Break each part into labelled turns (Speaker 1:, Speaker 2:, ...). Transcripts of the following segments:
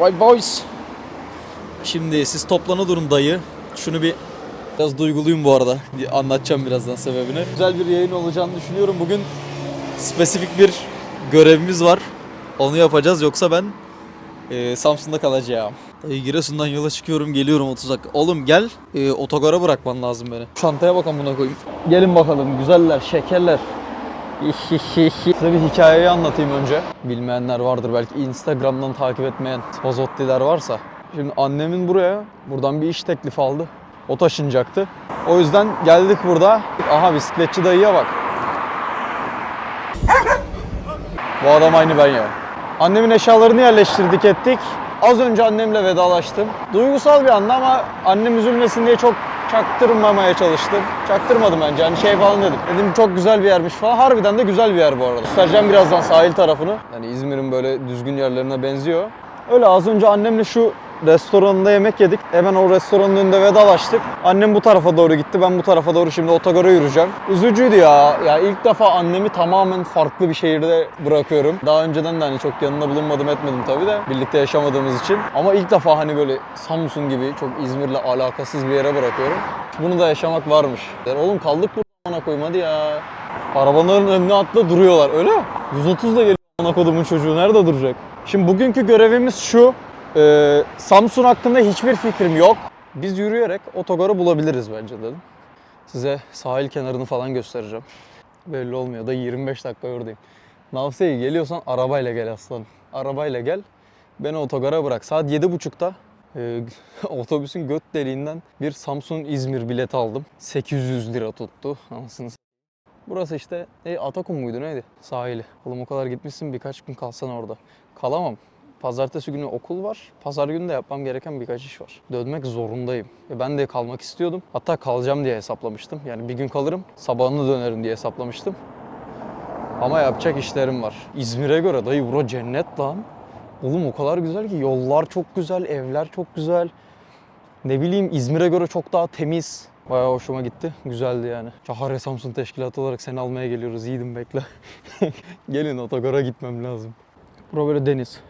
Speaker 1: Right boys. Şimdi siz toplana durun dayı. Şunu bir biraz duyguluyum bu arada. Anlatacağım birazdan sebebini. Güzel bir yayın olacağını düşünüyorum. Bugün spesifik bir görevimiz var. Onu yapacağız yoksa ben e, Samsun'da kalacağım. Dayı Giresun'dan yola çıkıyorum geliyorum 30 dakika. Oğlum gel e, otogara bırakman lazım beni. Çantaya bakalım buna koyayım. Gelin bakalım güzeller şekerler. Size bir hikayeyi anlatayım önce. Bilmeyenler vardır belki Instagram'dan takip etmeyen spazottiler varsa. Şimdi annemin buraya, buradan bir iş teklifi aldı. O taşınacaktı. O yüzden geldik burada. Aha bisikletçi dayıya bak. Bu adam aynı ben ya. Annemin eşyalarını yerleştirdik ettik. Az önce annemle vedalaştım. Duygusal bir anda ama annem üzülmesin diye çok çaktırmamaya çalıştım. Çaktırmadım bence hani şey falan dedim. Dedim çok güzel bir yermiş falan. Harbiden de güzel bir yer bu arada. Göstereceğim birazdan sahil tarafını. Yani İzmir'in böyle düzgün yerlerine benziyor. Öyle az önce annemle şu restoranında yemek yedik. Hemen o restoranın önünde vedalaştık. Annem bu tarafa doğru gitti. Ben bu tarafa doğru şimdi otogara yürüyeceğim. Üzücüydü ya. Ya ilk defa annemi tamamen farklı bir şehirde bırakıyorum. Daha önceden de hani çok yanında bulunmadım etmedim tabii de. Birlikte yaşamadığımız için. Ama ilk defa hani böyle Samsun gibi çok İzmir'le alakasız bir yere bırakıyorum. Bunu da yaşamak varmış. Yani oğlum kaldık burada koyayım hadi ya. Arabaların önüne atla duruyorlar öyle mi? 130 da geliyor ona kodumun çocuğu nerede duracak? Şimdi bugünkü görevimiz şu. Ee, Samsun hakkında hiçbir fikrim yok. Biz yürüyerek otogarı bulabiliriz bence dedim. Size sahil kenarını falan göstereceğim. Belli olmuyor da 25 dakika oradayım. Navse'ye geliyorsan arabayla gel aslanım. Arabayla gel. Beni otogara bırak. Saat 7.30'da e, otobüsün göt deliğinden bir Samsun İzmir bileti aldım. 800 lira tuttu. Anasını Burası işte e, Atakum muydu neydi? Sahili. Oğlum o kadar gitmişsin birkaç gün kalsan orada. Kalamam. Pazartesi günü okul var. Pazar günü de yapmam gereken birkaç iş var. Dönmek zorundayım. E ben de kalmak istiyordum. Hatta kalacağım diye hesaplamıştım. Yani bir gün kalırım, sabahını dönerim diye hesaplamıştım. Ama yapacak işlerim var. İzmir'e göre dayı bura cennet lan. Oğlum o kadar güzel ki yollar çok güzel, evler çok güzel. Ne bileyim İzmir'e göre çok daha temiz. Bayağı hoşuma gitti. Güzeldi yani. Cahare Samsun Teşkilatı olarak seni almaya geliyoruz. Yiğidim bekle. Gelin otogara gitmem lazım. Bura böyle deniz.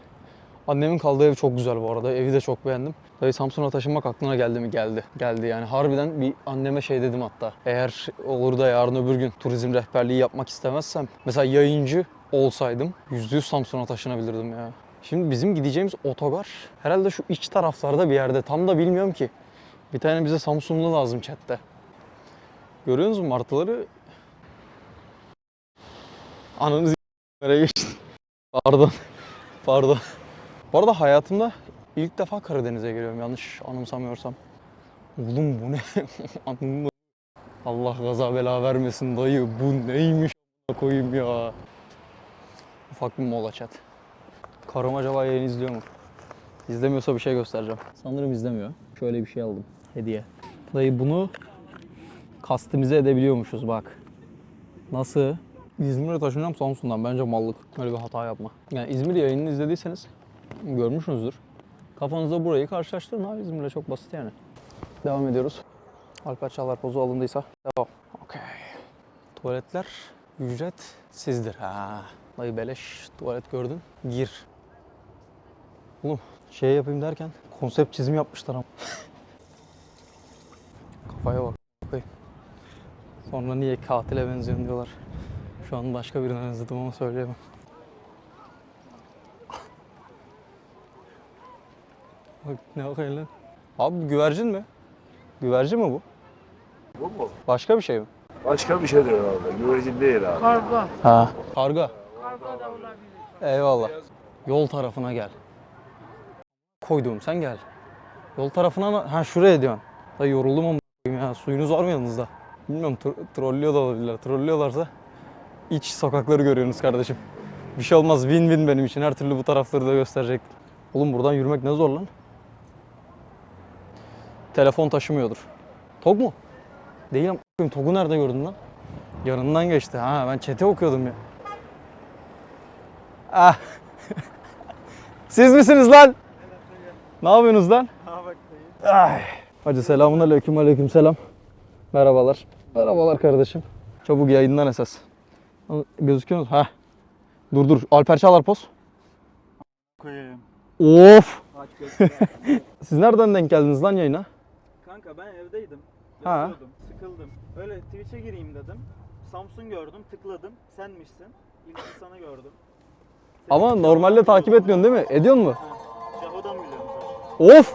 Speaker 1: Annemin kaldığı ev çok güzel bu arada. Evi de çok beğendim. Dayı Samsun'a taşınmak aklına geldi mi? Geldi. Geldi yani. Harbiden bir anneme şey dedim hatta. Eğer olur da yarın öbür gün turizm rehberliği yapmak istemezsem. Mesela yayıncı olsaydım %100 Samsun'a taşınabilirdim ya. Şimdi bizim gideceğimiz otogar herhalde şu iç taraflarda bir yerde. Tam da bilmiyorum ki. Bir tane bize Samsunlu lazım chatte. Görüyor musun martıları? Ananı nereye geçti? Pardon. Pardon. Bu arada hayatımda ilk defa Karadeniz'e geliyorum yanlış anımsamıyorsam. Oğlum bu ne? Allah gaza bela vermesin dayı. Bu neymiş koyayım ya. Ufak bir mola chat. Karım acaba yayını izliyor mu? İzlemiyorsa bir şey göstereceğim. Sanırım izlemiyor. Şöyle bir şey aldım. Hediye. Dayı bunu kastimize edebiliyormuşuz bak. Nasıl? İzmir'e taşınacağım Samsun'dan. Bence mallık. Öyle bir hata yapma. Yani İzmir yayınını izlediyseniz görmüşsünüzdür. Kafanızda burayı karşılaştırın abi İzmir'le çok basit yani. Devam ediyoruz. Alper Çağlar pozu alındıysa devam. Okey. Tuvaletler ücret sizdir. Ha. Dayı beleş tuvalet gördün. Gir. Oğlum şey yapayım derken konsept çizim yapmışlar ama. Kafaya bak. Sonra niye katile benziyorsun diyorlar. Şu an başka birine benzedim ama söyleyemem. Bak ne bakayım lan. Abi bu güvercin mi? Güvercin mi bu?
Speaker 2: Bu mu?
Speaker 1: Başka bir şey mi?
Speaker 2: Başka bir şeydir herhalde. Güvercin değil abi.
Speaker 3: Karga.
Speaker 1: Ha. Karga.
Speaker 3: Karga da olabilir.
Speaker 1: Eyvallah. Yol tarafına gel. Koydum sen gel. Yol tarafına na- ha şuraya diyorsun. Da yoruldum ama ya suyunuz var mı yanınızda? Bilmiyorum tro- trollüyor da olabilirler. Trollüyorlarsa iç sokakları görüyorsunuz kardeşim. Bir şey olmaz win win benim için. Her türlü bu tarafları da gösterecek. Oğlum buradan yürümek ne zor lan. Telefon taşımıyordur. Tog mu? Değil ama Tog'u nerede gördün lan? Yanından geçti. Ha ben chat'i okuyordum ya. Ah. Siz misiniz lan? Ne yapıyorsunuz lan? Ay. Hacı selamun aleyküm aleyküm selam. Merhabalar. Merhabalar kardeşim. Çabuk yayından esas. Gözüküyor musun? Ha. Dur dur. Alper Çağlar poz.
Speaker 4: koyayım.
Speaker 1: Of. Siz nereden denk geldiniz lan yayına?
Speaker 3: Kanka ben evdeydim.
Speaker 1: Ha.
Speaker 3: Sıkıldım. Öyle Twitch'e gireyim dedim. Samsung gördüm, tıkladım. Senmişsin. İlk sana gördüm. Seni
Speaker 1: Ama normalde takip etmiyorsun değil mi? Ediyor mu?
Speaker 3: Ha, Jaho'dan biliyorum.
Speaker 1: Of!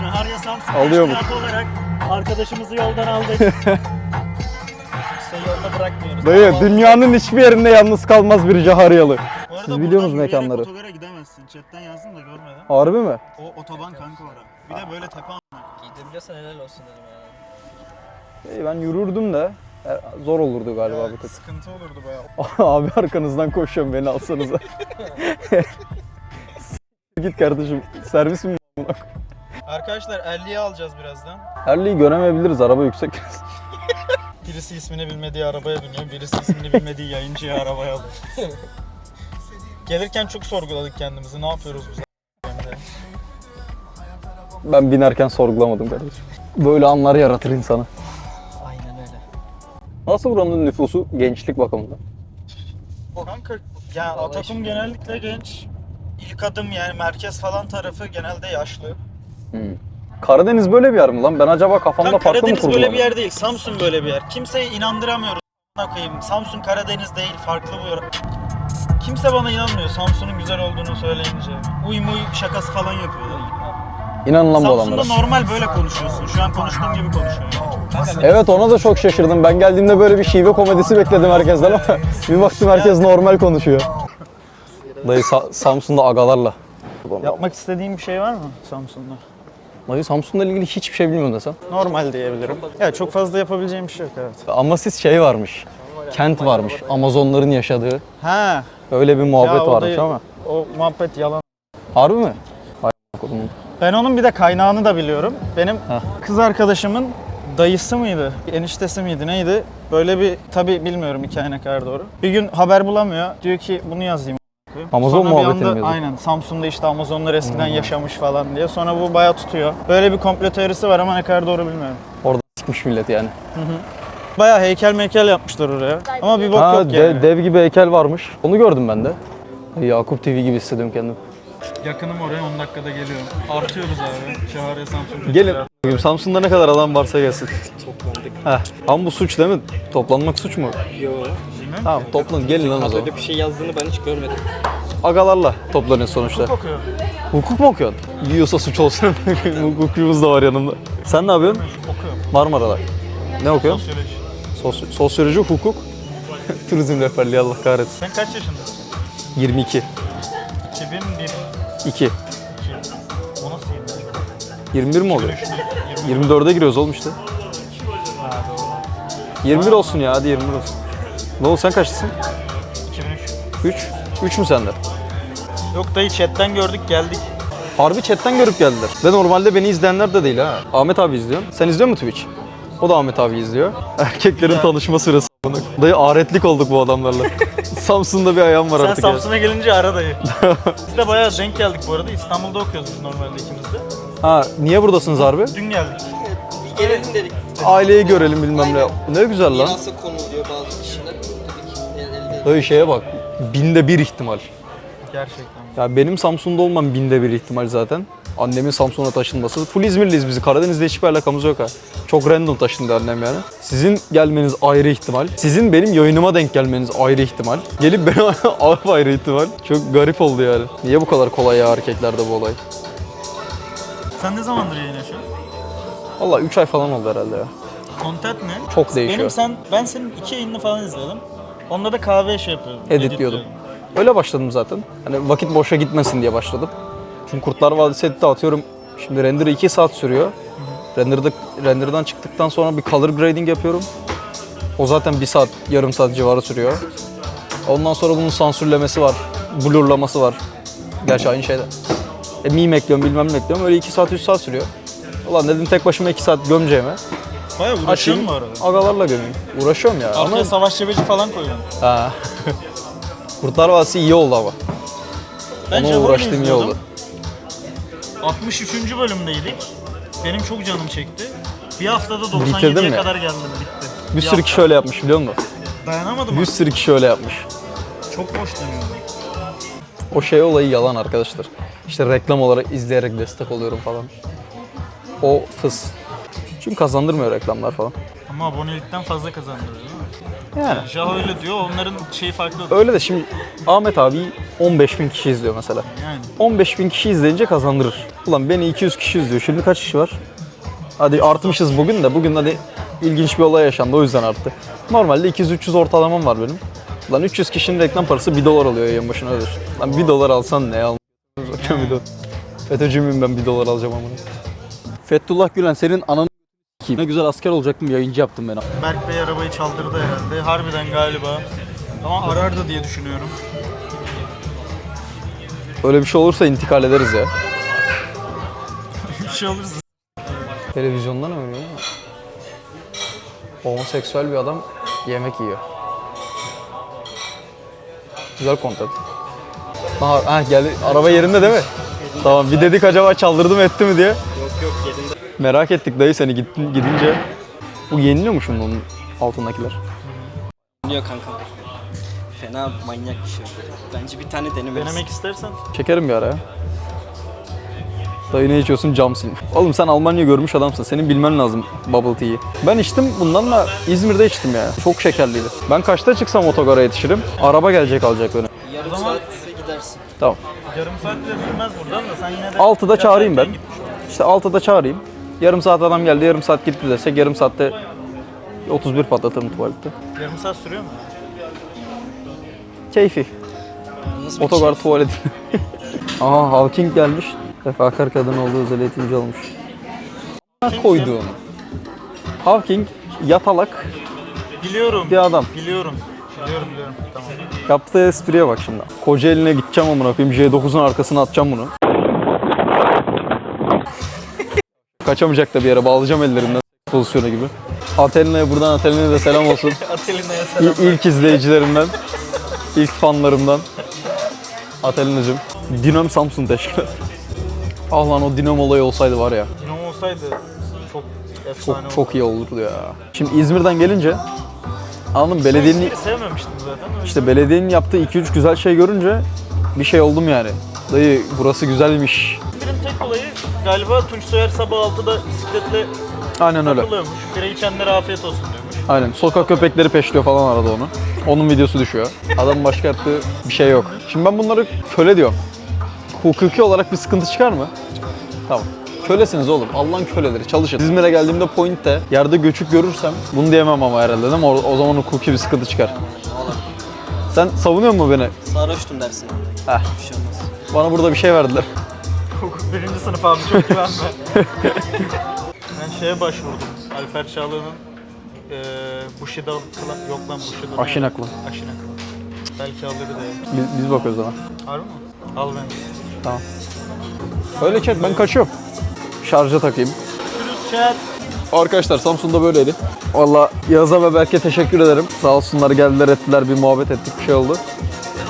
Speaker 3: Şaharya Samsung
Speaker 1: Alıyormuş.
Speaker 3: teşkilatı olarak arkadaşımızı yoldan aldık. Yolda bırakmıyoruz.
Speaker 1: Dayı dünyanın hiçbir yerinde yalnız kalmaz bir Jaharyalı.
Speaker 3: Arada
Speaker 1: Siz biliyorsunuz
Speaker 3: buradan yürüyerek
Speaker 1: mekanları.
Speaker 3: Otogara gidemezsin. Chatten yazdım da görmedim.
Speaker 1: Harbi mi?
Speaker 3: O otoban kanka ora. Bir de böyle tepe
Speaker 4: Giydirebiliyorsan helal olsun dedim ya.
Speaker 1: İyi, ben yürürdüm de e, zor olurdu galiba bir tık.
Speaker 3: Sıkıntı olurdu bayağı.
Speaker 1: Abi arkanızdan koşuyorum beni alsanıza. Git kardeşim servis mi?
Speaker 3: Arkadaşlar 50'ye alacağız birazdan.
Speaker 1: Erli'yi göremeyebiliriz araba yüksek.
Speaker 3: Birisi ismini bilmediği arabaya biniyor, birisi ismini bilmediği yayıncıya arabaya alıyor. Gelirken çok sorguladık kendimizi. Ne yapıyoruz biz?
Speaker 1: ben binerken sorgulamadım kardeşim. Böyle anlar yaratır insanı.
Speaker 4: Aynen öyle.
Speaker 1: Nasıl buranın nüfusu gençlik bakımından?
Speaker 3: Kanka ya
Speaker 4: Vallahi
Speaker 3: Atakum
Speaker 4: şimdi-
Speaker 3: genellikle genç. İlk adım yani merkez falan tarafı genelde yaşlı.
Speaker 1: Hmm. Karadeniz böyle bir yer mi lan? Ben acaba kafamda
Speaker 3: Kanka
Speaker 1: farklı mı
Speaker 3: Karadeniz böyle bir yer değil. Samsun böyle bir yer. Kimseyi inandıramıyoruz. a**ına koyayım. Samsun Karadeniz değil. Farklı bu yer. Kimse bana inanmıyor Samsun'un güzel olduğunu söyleyince. Uy muy şakası falan yapıyorlar.
Speaker 1: İnanın lan bu
Speaker 3: Samsun'da
Speaker 1: adamlara.
Speaker 3: normal böyle konuşuyorsun. Şu an konuştuğum gibi konuşuyorum.
Speaker 1: Evet ona da çok şaşırdım. Ben geldiğimde böyle bir şive komedisi bekledim herkesten ama bir baktım herkes normal konuşuyor. Dayı Sa- Samsun'da agalarla.
Speaker 3: Yapmak istediğin bir şey var mı Samsun'da?
Speaker 1: Dayı Samsun'la ilgili hiçbir şey bilmiyorum desem.
Speaker 3: Normal diyebilirim. Ya çok fazla yapabileceğim bir şey yok evet.
Speaker 1: Ama siz şey varmış. Kent varmış. Amazonların yaşadığı.
Speaker 3: Ha.
Speaker 1: Öyle bir muhabbet
Speaker 3: ya o
Speaker 1: varmış
Speaker 3: da-
Speaker 1: ama.
Speaker 3: O muhabbet yalan.
Speaker 1: Harbi mi? Hay.
Speaker 3: Ben onun bir de kaynağını da biliyorum. Benim
Speaker 1: Heh.
Speaker 3: kız arkadaşımın dayısı mıydı? Eniştesi miydi? Neydi? Böyle bir tabi bilmiyorum hikaye ne kadar doğru. Bir gün haber bulamıyor. Diyor ki bunu yazayım.
Speaker 1: Amazon
Speaker 3: Sonra bir
Speaker 1: muhabbetini
Speaker 3: anda-
Speaker 1: mi yazıyor?
Speaker 3: Aynen. Samsun'da işte Amazonlar eskiden yaşamış falan diye. Sonra bu bayağı tutuyor. Böyle bir komplo teorisi var ama ne kadar doğru bilmiyorum.
Speaker 1: Orada sikmiş millet yani.
Speaker 3: Bayağı heykel meykel yapmışlar oraya. Ama bir bok
Speaker 1: Ha,
Speaker 3: yok
Speaker 1: de-
Speaker 3: yani.
Speaker 1: dev gibi heykel varmış. Onu gördüm ben de. Yakup TV gibi hissediyorum kendimi.
Speaker 3: Yakınım oraya 10 dakikada geliyorum. Artıyoruz abi. Şahare Samsun.
Speaker 1: Gelin. Bugün Samsun'da ne kadar adam varsa gelsin. Toplandık. Heh. Ama bu suç değil mi? Toplanmak suç mu?
Speaker 4: Yo.
Speaker 1: Tamam toplanın gelin lan o zaman.
Speaker 4: Böyle bir şey yazdığını ben hiç görmedim.
Speaker 1: Agalarla toplanıyor sonuçta. Hukuk mu okuyorsun? Yiyorsa suç olsun. Hukukçumuz da var yanımda. Sen ne yapıyorsun?
Speaker 3: Okuyorum.
Speaker 1: Marmara'da. Ne okuyorsun?
Speaker 3: Sosyoloji.
Speaker 1: Sosyoloji, sosyoloji hukuk. Turizm rehberliği Allah kahretsin.
Speaker 3: Sen kaç yaşındasın?
Speaker 1: 22.
Speaker 3: 2001.
Speaker 1: 2.
Speaker 3: O nasıl 20?
Speaker 1: 21 mi oluyor?
Speaker 3: 20.
Speaker 1: 24'e giriyoruz oğlum işte.
Speaker 3: Ha doğru.
Speaker 1: 21 olsun ya hadi 21 olsun. Ne oldu sen kaçlısın?
Speaker 3: 2003.
Speaker 1: 3. 3 mü sende?
Speaker 3: Yok dayı chatten gördük geldik.
Speaker 1: Harbi chatten görüp geldiler. Ve normalde beni izleyenler de değil ha. Ahmet abi izliyor. Sen izliyor musun Twitch? O da Ahmet abi izliyor. Erkeklerin tanışma sırası. Dayı aretlik olduk bu adamlarla. Samsun'da bir ayağım var
Speaker 3: Sen
Speaker 1: artık.
Speaker 3: Samsun'a gelince ara dayı. Biz de bayağı denk geldik bu arada. İstanbul'da okuyoruz biz normalde ikimiz de.
Speaker 1: Ha niye buradasınız harbi?
Speaker 3: Dün geldik.
Speaker 4: Bir gelelim dedik.
Speaker 1: Aileyi görelim bilmem ne. Ne güzel lan.
Speaker 4: Mirası konuluyor bazı kişiler. Dedik.
Speaker 1: Dayı şeye bak. Binde bir ihtimal.
Speaker 3: Gerçekten.
Speaker 1: Ya benim Samsun'da olmam binde bir ihtimal zaten. Annemin Samsun'a taşınması. Full İzmirliyiz biz. Karadeniz'de hiçbir alakamız yok ha. Çok random taşındı annem yani. Sizin gelmeniz ayrı ihtimal. Sizin benim yayınıma denk gelmeniz ayrı ihtimal. Gelip beni alıp ayrı ihtimal. Çok garip oldu yani. Niye bu kadar kolay ya erkeklerde bu olay?
Speaker 3: Sen ne zamandır yayın açıyorsun?
Speaker 1: Valla 3 ay falan oldu herhalde ya.
Speaker 3: Content ne?
Speaker 1: Çok değişiyor.
Speaker 3: Benim sen, ben senin iki yayını falan izledim. Onda da kahve şey yapıyordum.
Speaker 1: Editliyordum. Öyle başladım zaten. Hani vakit boşa gitmesin diye başladım. Çünkü Kurtlar Vadisi editi atıyorum. Şimdi render 2 saat sürüyor. Render'da, render'dan çıktıktan sonra bir color grading yapıyorum. O zaten 1 saat, yarım saat civarı sürüyor. Ondan sonra bunun sansürlemesi var. Blurlaması var. Gerçi aynı şeyde. E, meme ekliyorum bilmem ne ekliyorum. Öyle 2 saat 3 saat sürüyor. Ulan dedim tek başıma 2 saat gömeceğime. Açayım,
Speaker 3: uğraşıyorsun bu arada.
Speaker 1: agalarla gömeyim. Uğraşıyorum ya.
Speaker 3: Arkaya
Speaker 1: Ama...
Speaker 3: savaş cebeci falan koyuyorsun.
Speaker 1: Ha. Kurtlar Vadisi iyi oldu ama. Ona uğraştığım iyi oldu.
Speaker 3: 63. bölümdeydik. Benim çok canım çekti. Bir haftada
Speaker 1: Bitirdin
Speaker 3: 97'ye
Speaker 1: mi?
Speaker 3: kadar geldim bitti.
Speaker 1: Bir sürü kişi öyle yapmış biliyor musun?
Speaker 3: Dayanamadım
Speaker 1: Bir sürü kişi öyle yapmış.
Speaker 3: Çok boş dönüyordu.
Speaker 1: O şey olayı yalan arkadaşlar. İşte reklam olarak izleyerek destek oluyorum falan. O fıs. Çünkü kazandırmıyor reklamlar falan.
Speaker 3: Ama abonelikten fazla kazandırıyor?
Speaker 1: Yani.
Speaker 3: Jaho öyle diyor, onların şeyi farklı.
Speaker 1: Öyle de şimdi Ahmet abi 15 bin kişi izliyor mesela.
Speaker 3: Yani
Speaker 1: 15 bin kişi izleyince kazandırır. Ulan beni 200 kişi izliyor. Şimdi kaç kişi var? Hadi artmışız bugün de. Bugün hadi ilginç bir olay yaşandı o yüzden arttı. Normalde 200-300 ortalamam var benim. Lan 300 kişinin reklam parası 1 dolar alıyor yayın başına düşün. Lan 1 dolar alsan ne al? Bakıyorum bir dolar. FETÖ'cü müyüm ben 1 dolar alacağım ama. Fethullah Gülen senin ananı s**eyim. Ne güzel asker olacaktım yayıncı yaptım beni.
Speaker 3: Berk Bey arabayı çaldırdı herhalde. Harbiden galiba. Ama arardı diye düşünüyorum.
Speaker 1: Öyle bir şey olursa intikal ederiz ya.
Speaker 3: bir şey olursa
Speaker 1: Televizyondan öğreniyor mu? Homoseksüel bir adam yemek yiyor. Güzel content. Ha, ha geldi. Araba yerinde değil mi? Tamam bir dedik acaba çaldırdı mı etti mi diye.
Speaker 4: Yok yok yerinde.
Speaker 1: Merak ettik dayı seni gittin, gidince. Bu yeniliyor mu şimdi onun altındakiler?
Speaker 4: Dinliyor kanka. Fena manyak bir şey. Bence bir tane denemelisin.
Speaker 3: denemek istersen
Speaker 1: Çekerim bir ara ya. Dayı ne içiyorsun? Camsil. Oğlum sen Almanya görmüş adamsın. Senin bilmen lazım bubble tea'yi. Ben içtim bundan da İzmir'de içtim ya. Çok şekerliydi. Ben kaçta çıksam otogara yetişirim. Araba gelecek alacak beni.
Speaker 4: Yarım
Speaker 3: zaman-
Speaker 4: saat gidersin.
Speaker 1: Tamam.
Speaker 3: yarım saat bile sürmez buradan da sen yine de...
Speaker 1: Altıda
Speaker 3: biraz
Speaker 1: çağırayım ben. İşte 6'da çağırayım. Yarım saat adam geldi, yarım saat gitti desek yarım saatte 31 patlatırım tuvalette.
Speaker 3: Yarım saat sürüyor mu?
Speaker 1: Keyfi.
Speaker 4: Nasıl bir
Speaker 1: Otogar
Speaker 4: şey?
Speaker 1: tuvalet. Aha Hawking gelmiş. Refakar kadın olduğu özel eğitimci olmuş. Koyduğum. Hawking yatalak
Speaker 3: Biliyorum.
Speaker 1: bir adam.
Speaker 3: Biliyorum. Biliyorum biliyorum. Tamam.
Speaker 1: Yaptığı espriye bak şimdi. Koca eline gideceğim amına koyayım. J9'un arkasına atacağım bunu. Kaçamayacak da bir yere bağlayacağım ellerinden pozisyonu gibi. Atelina'ya buradan Atelina'ya de selam olsun.
Speaker 3: Atelina'ya
Speaker 1: İ-
Speaker 3: selam.
Speaker 1: ilk izleyicilerimden, ilk fanlarımdan. Atelina'cığım. Dinam Samsun teşkilat. Ah lan o Dinam olayı olsaydı var ya.
Speaker 3: Dinamo olsaydı çok
Speaker 1: Çok
Speaker 3: efsane olurdu.
Speaker 1: çok iyi olurdu ya. Şimdi İzmir'den gelince anladım belediyenin
Speaker 3: Ben sevmemiştim zaten. O
Speaker 1: işte belediyenin yaptığı 2-3 güzel şey görünce bir şey oldum yani. Dayı burası güzelmiş.
Speaker 3: İzmir'in tek olayı galiba Tunç Soyer sabah 6'da bisikletle
Speaker 1: Aynen öyle.
Speaker 3: takılıyormuş. Bira içenlere afiyet olsun diyormuş.
Speaker 1: Aynen. Sokak köpekleri peşliyor falan arada onu. Onun videosu düşüyor. Adamın başka yaptığı bir şey yok. Şimdi ben bunları köle diyorum. Hukuki olarak bir sıkıntı çıkar mı? Tamam. Kölesiniz oğlum. Allah'ın köleleri. Çalışın. İzmir'e geldiğimde Point'te yerde göçük görürsem bunu diyemem ama herhalde değil mi? O, o zaman hukuki bir sıkıntı çıkar. Sen savunuyor musun beni?
Speaker 4: Sarhoştum dersin.
Speaker 1: Heh.
Speaker 4: Bir şey olmaz.
Speaker 1: Bana burada bir şey verdiler.
Speaker 3: Hukuk birinci sınıf abi çok güvenme. ben şeye başvurdum. Alper Çağla'nın eee Bushido kılan yok lan Bushido.
Speaker 1: Aşinaklı.
Speaker 3: Aşinaklı. Belki alır da.
Speaker 1: Biz, biz bakıyoruz ona.
Speaker 3: Harbi mi? Al beni.
Speaker 1: Tamam. Öyle chat ben kaçıyorum. Şarja takayım.
Speaker 3: Görüşürüz chat.
Speaker 1: Arkadaşlar Samsun'da böyleydi. Valla Yağız'a ve Berk'e teşekkür ederim. Sağ olsunlar geldiler ettiler bir muhabbet ettik bir şey oldu.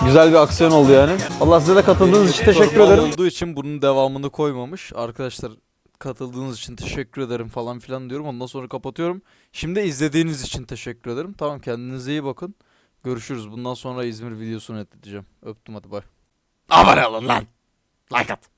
Speaker 1: Güzel bir aksiyon oldu yani. Allah size de katıldığınız için teşekkür ederim.
Speaker 5: olduğu için bunun devamını koymamış. Arkadaşlar katıldığınız için teşekkür ederim falan filan diyorum. Ondan sonra kapatıyorum. Şimdi izlediğiniz için teşekkür ederim. Tamam kendinize iyi bakın. Görüşürüz. Bundan sonra İzmir videosunu editeceğim. Öptüm hadi bay. Abone olun lan. Like at.